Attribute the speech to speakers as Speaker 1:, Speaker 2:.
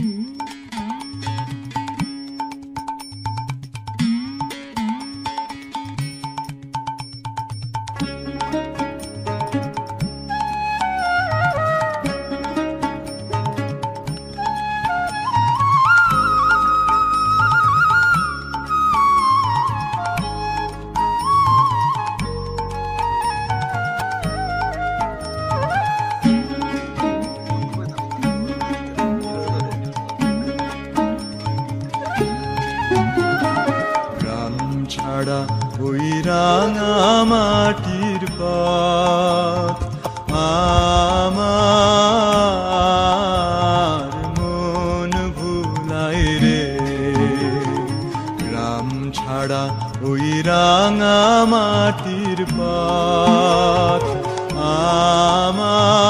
Speaker 1: গ্রাম রাঙা মাটির পথ আমার মন ভুলাই রে। গ্রাম ছাড়া ওই রাঙা মাটির পথ আমার